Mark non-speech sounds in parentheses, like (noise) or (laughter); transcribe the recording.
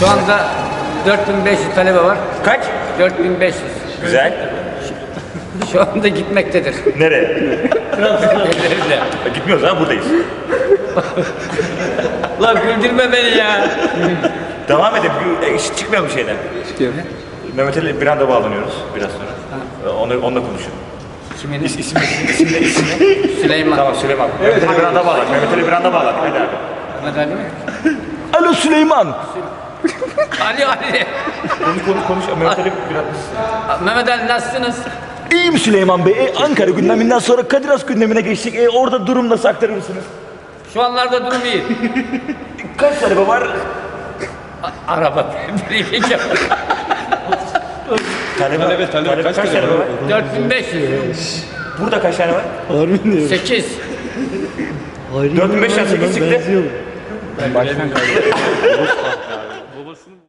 Şu anda 4500 talebe var. Kaç? 4500. Güzel. Şu anda gitmektedir. Nereye? Ellerinde. E, Gitmiyoruz ha buradayız. Lan güldürme beni ya. Devam edelim. E, çıkmayalım şeyden. Mehmet Ali bir anda bağlanıyoruz biraz sonra. E, Onu, onunla konuşun. Kimin? İs, isim, isim, isim, isim, Süleyman. Tamam Süleyman. Mehmet Ali bir anda bağlan. Mehmet Ali bir anda bağlan. Hadi abi. Mehmet Ali mi? Alo Süleyman. Ali Ali. Konuş konuş konuş. Mehmet Ali biraz... Mehmet Ali nasılsınız? İyiyim Süleyman Bey. E, Ankara gündeminden sonra Kadir Has gündemine geçtik. E, orada durum nasıl aktarır mısınız? Şu anlarda durum iyi. Kaç (laughs) talebe var? Araba bir Talebe, talebe, talebe, kaç, talebe var? 4500. Burada kaç tane var? 8. 4500'den 8 çıktı. Baştan 쓰는